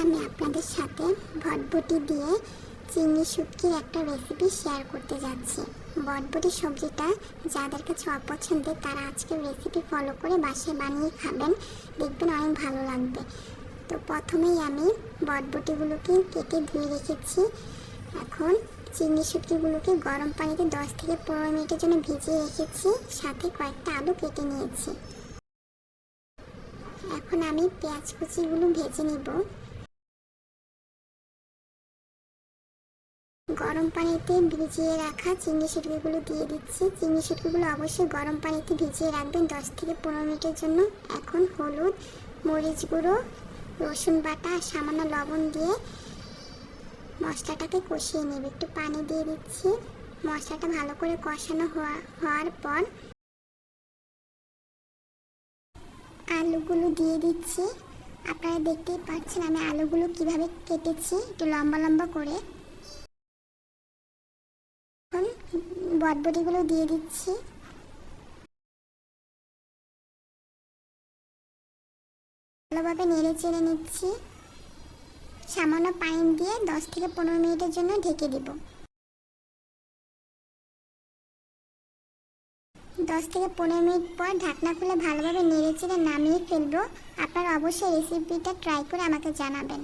আপনাদের সাথে ভটভটি দিয়ে চিংড়ি শুটকির একটা রেসিপি শেয়ার করতে যাচ্ছি। বটবটি সবজিটা যাদের কাছে অপছন্দের তারা আজকে রেসিপি ফলো করে বাসায় বানিয়ে খাবেন। দেখবেন অনেক ভালো লাগবে। তো প্রথমেই আমি বটবটিগুলোকে কেটে ধুয়ে রেখেছি। এখন চিংড়ি শুটকিগুলোকে গরম পানিতে দশ থেকে পনেরো মিনিটের জন্য ভিজিয়ে রেখেছি। সাথে কয়েকটা আলু কেটে নিয়েছি। এখন আমি পেঁয়াজ কুচিগুলো ভেজে নিব। গরম পানিতে ভিজিয়ে রাখা চিংড়ি শুটকিগুলো দিয়ে দিচ্ছি। চিংড়ি শুটকিগুলো অবশ্যই গরম পানিতে ভিজিয়ে রাখবেন দশ থেকে পনেরো মিনিটের জন্য। এখন হলুদ, মরিচ গুঁড়ো, রসুন বাটা, সামান্য লবণ দিয়ে মশলাটাকে কষিয়ে নেব। একটু পানি দিয়ে দিচ্ছি। মশলাটা ভালো করে কষানো হওয়া, হওয়ার পর আলুগুলো দিয়ে দিচ্ছি। আপনারা দেখতেই পাচ্ছেন আমি আলুগুলো কীভাবে কেটেছি। একটু লম্বা লম্বা করে। বটবটিগুলো দিয়ে দিচ্ছি। ভালোভাবে নেড়ে চেড়ে নিচ্ছি। সামান্য পানি দিয়ে দশ থেকে পনেরো মিনিটের জন্য ঢেকে দিব। দশ থেকে পনেরো মিনিট পর ঢাকনা খুলে ভালোভাবে নেড়ে চেড়ে নামিয়ে ফেলব। আপনারা অবশ্যই রেসিপিটা ট্রাই করে আমাকে জানাবেন।